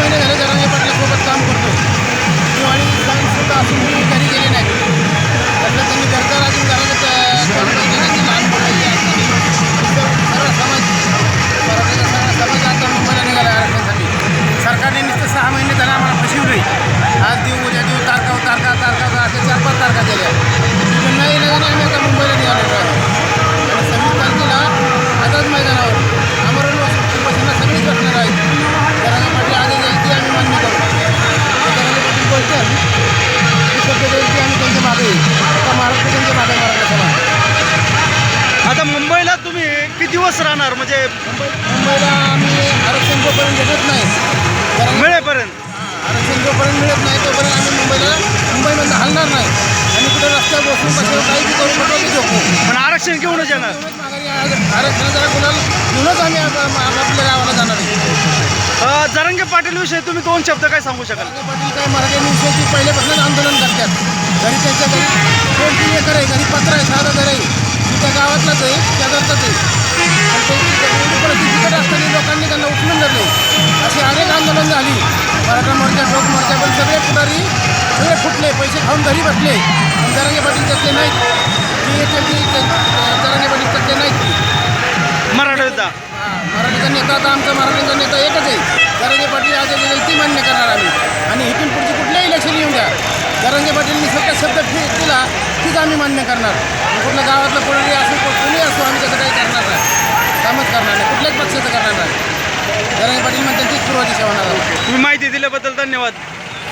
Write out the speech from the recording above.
महिने झाले जरांगे पाटलासोबत काम येईल आता महाराष्ट्र त्यांच्या मागे मराठा समाज आता मुंबईला तुम्ही किती दिवस राहणार? म्हणजे मुंबईला आम्ही आरक्षण जोपर्यंत भेटत नाही मिळेपर्यंत. आरक्षण जोपर्यंत मिळत नाही तोपर्यंत आम्ही मुंबईला मुंबईमधनं हलणार नाही. आणि कुठे रस्त्यावर बसून कशावर काही करू पटवतो झोपू. पण आरक्षण घेऊनच येणार. माघारी आज- आरक्षणाचा गुलाल घेऊनच आम्ही आप- आप- आपल्या गावाला जाणार जरांगे पाटील विषयी तुम्ही दोन शब्द काय सांगू शकाल? पाटील काय मराठी न्यूजची पहिल्यापासूनच आंदोलन करतात. घरी त्यांच्या घरी दोन तीन एकर आहे घरी पत्र आहे साधं घर आहे त्या गावातलाच आहे शेजारचाच आहे पण त्यांची परिस्थिती असताना लोकांनी त्यांना उचलून धरले अशी अनेक आंदोलन झाली मराठा मोर्चा लोक मोर्चा पण सगळे पुढारी सगळे फुटले पैसे खाऊन घरी बसले पण जरांगे पाटील त्यातले नाहीत ती त्यातली जरांगे पाटील त्यातले नाहीत मराठा हा, मराठीचा नेता आता आमचा मराठीचा नेता एकच आहे. जरांगे पाटील आज ती मान्य पाटीलनी स्वतः शब्द फी दिला तीच आम्ही मान्य करणार. कुठलं गावातलं कोणी असो कोणी असो आम्ही त्याचं काही करणार नाही. कामच करणार नाही. कुठल्याच पक्षाचं करणार नाही. जरांगे पाटील म्हणतात तीच पूर्व दिशा होणार तुम्ही माहिती दिल्याबद्दल धन्यवाद.